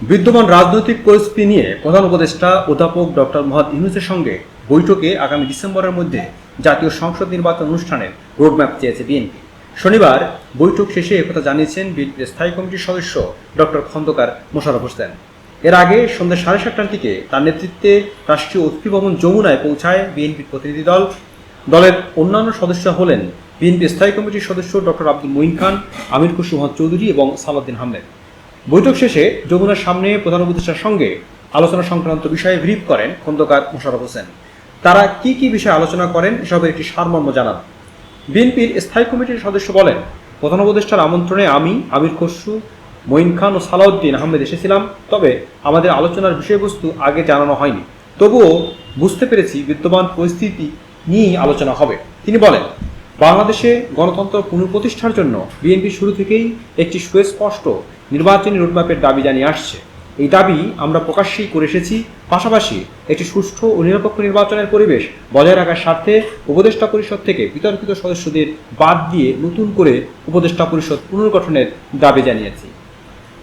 বিদ্যমান রাজনৈতিক পরিস্থিতি নিয়ে প্রধান উপদেষ্টা অধ্যাপক ডক্টর মোহাম্মদ ইউনুসের সঙ্গে বৈঠকে আগামী ডিসেম্বরের মধ্যে জাতীয় সংসদ নির্বাচন অনুষ্ঠানের রোডম্যাপ চেয়েছে বিএনপি। শনিবার বৈঠক শেষে একথা জানিয়েছেন বিএনপির স্থায়ী কমিটির সদস্য ডক্টর খন্দকার মোশারফ হোসেন। এর আগে সন্ধ্যা সাড়ে সাতটার দিকে তার নেতৃত্বে রাষ্ট্রীয় অতিথি ভবন যমুনায় পৌঁছায় বিএনপির প্রতিনিধি দল। দলের অন্যান্য সদস্য হলেন বিএনপি স্থায়ী কমিটির সদস্য ডক্টর আব্দুল মঈন খান, আমির খুশু চৌধুরী এবং সালাউদ্দিন আহমেদ বৈঠক শেষে যমুনার সামনে প্রধান উপদেষ্টার সঙ্গে আলোচনা সংক্রান্ত বিষয়ে ব্রিফ করেন খন্দকার মোশাররফ হোসেন। তারা কি কি বিষয়ে আলোচনা করেন এসবের একটি সারমর্ম জানান। বিএনপির স্থায়ী কমিটির সদস্য বলেন, প্রধান উপদেষ্টার আমন্ত্রণে আমি, আমির খসরু, মঈন খান ও সালাউদ্দিন আহমেদ এসেছিলাম, তবে আমাদের আলোচনার বিষয়বস্তু আগে জানানো হয়নি। তবুও বুঝতে পেরেছি বিদ্যমান পরিস্থিতি নিয়েই আলোচনা হবে। তিনি বলেন বাংলাদেশে গণতন্ত্র পুনঃপ্রতিষ্ঠার জন্য বিএনপি শুরু থেকেই একটি সুস্পষ্ট নির্বাচনী রোডম্যাপের দাবি জানিয়ে আসছে। এই দাবি আমরা প্রকাশ্যেই করে এসেছি, পাশাপাশি একটি সুষ্ঠু ও নিরপেক্ষ নির্বাচনের পরিবেশ বজায় রাখার স্বার্থে উপদেষ্টা পরিষদ থেকে বিতর্কিত সদস্যদের বাদ দিয়ে নতুন করে উপদেষ্টা পরিষদ পুনর্গঠনের দাবি জানিয়েছি।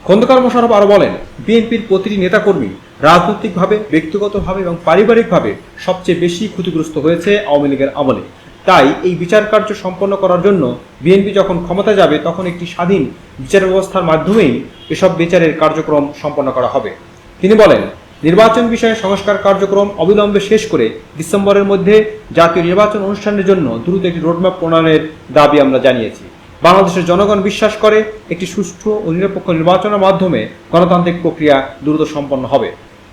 খন্দকার মোশারফ আরও বলেন, বিএনপির প্রতিটি নেতাকর্মী রাজনৈতিকভাবে, ব্যক্তিগতভাবে এবং পারিবারিকভাবে সবচেয়ে বেশি ক্ষতিগ্রস্ত হয়েছে আওয়ামী লীগের আমলে। তাই এই বিচার কার্য সম্পন্ন করার জন্য বিএনপি যখন ক্ষমতা যাবে, তখন একটি স্বাধীন বিচার ব্যবস্থার মাধ্যমেই এসব বিচারের কার্যক্রম সম্পন্ন করা হবে। তিনি বলেন, নির্বাচন বিষয়ে সংস্কার কার্যক্রম অবিলম্বে শেষ করে ডিসেম্বরের মধ্যে জাতীয় নির্বাচন অনুষ্ঠানের জন্য দ্রুত একটি রোডম্যাপ প্রণয়নের দাবি আমরা জানিয়েছি। বাংলাদেশের জনগণ বিশ্বাস করে একটি সুষ্ঠু ও নিরপেক্ষ নির্বাচনের মাধ্যমে গণতান্ত্রিক প্রক্রিয়া দ্রুত সম্পন্ন হবে।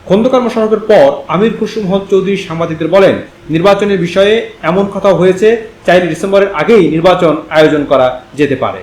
খন্দকার মোশারফের পর আমির খুশু মোহাম্মদ চৌধুরী সাংবাদিকদের বলেন, নির্বাচনের বিষয়ে এমন কথা হয়েছে চাইলে ডিসেম্বরের আগেই নির্বাচন আয়োজন করা যেতে পারে।